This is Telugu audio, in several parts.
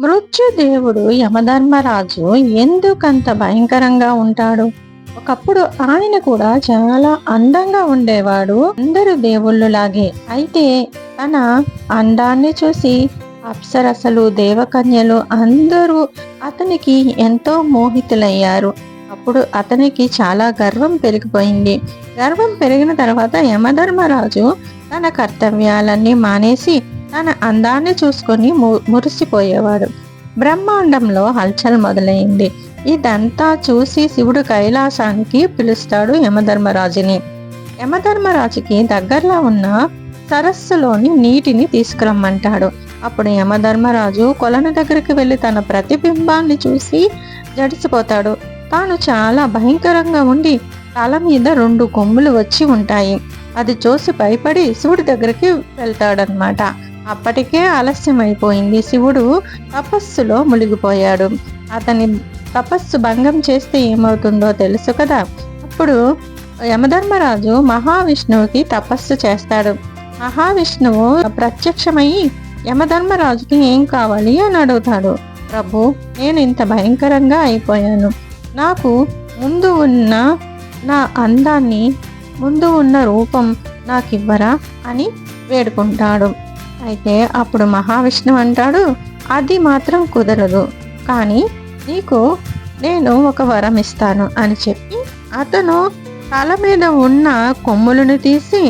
మృత్యుదేవుడు యమధర్మరాజు ఎందుకంత భయంకరంగా ఉంటాడు? ఒకప్పుడు ఆయన కూడా చాలా అందంగా ఉండేవాడు. అందరు దేవుళ్ళులాగే. అయితే తన అందాన్ని చూసి అప్సరసలు దేవకన్యలు అందరూ అతనికి ఎంతో మోహితులయ్యారు. అప్పుడు అతనికి చాలా గర్వం పెరిగిపోయింది. గర్వం పెరిగిన తర్వాత యమధర్మరాజు తన కర్తవ్యాలన్నీ మానేసి తన అందాన్ని చూసుకొని ము- మురిసిపోయేవాడు. బ్రహ్మాండంలో హల్చల్ మొదలైంది. ఇదంతా చూసి శివుడు కైలాసానికి పిలుస్తాడు యమధర్మరాజుని. యమధర్మరాజుకి దగ్గరలో ఉన్న సరస్సులోని నీటిని తీసుకురమ్మంటాడు. అప్పుడు యమధర్మరాజు కొలను దగ్గరికి వెళ్ళి తన ప్రతిబింబాన్ని చూసి జడిసిపోతాడు. తాను చాలా భయంకరంగా ఉండి తల మీద రెండు కొమ్ములు వచ్చి ఉంటాయి. అది చూసి భయపడి శివుడి దగ్గరికి వెళ్తాడనమాట అప్పటికే ఆలస్యమైపోయింది. శివుడు తపస్సులో మునిగిపోయాడు. అతని తపస్సు భంగం చేస్తే ఏమవుతుందో తెలుసు కదా? అప్పుడు యమధర్మరాజు మహావిష్ణువుకి తపస్సు చేస్తాడు. మహావిష్ణువు ప్రత్యక్షమై యమధర్మరాజుకి ఏం కావాలి అని అడుగుతాడు. ప్రభు నేను ఇంత భయంకరంగా అయిపోయాను. నాకు ముందు ఉన్న నా అందాన్ని ముందు ఉన్న రూపం నాకు ఇవ్వరా అని వేడుకుంటాడు. అయితే అప్పుడు మహావిష్ణువు అంటాడు అది మాత్రం కుదరదు. కానీ నీకు నేను ఒక వరం ఇస్తాను అని చెప్పి అతను తల మీద ఉన్న కొమ్ములను తీసి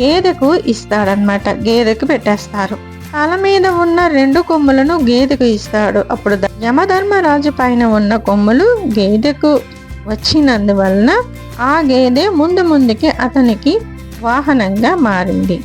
గేదెకు ఇస్తాడనమాట గేదెకు పెట్టేస్తారు. తల మీద ఉన్న రెండు కొమ్ములను గేదెకు ఇస్తాడు. అప్పుడు యమధర్మరాజు పైన ఉన్న కొమ్ములు గేదెకు వచ్చినందువలన ఆ గేదె ముందు ముందుకి అతనికి వాహనంగా మారింది.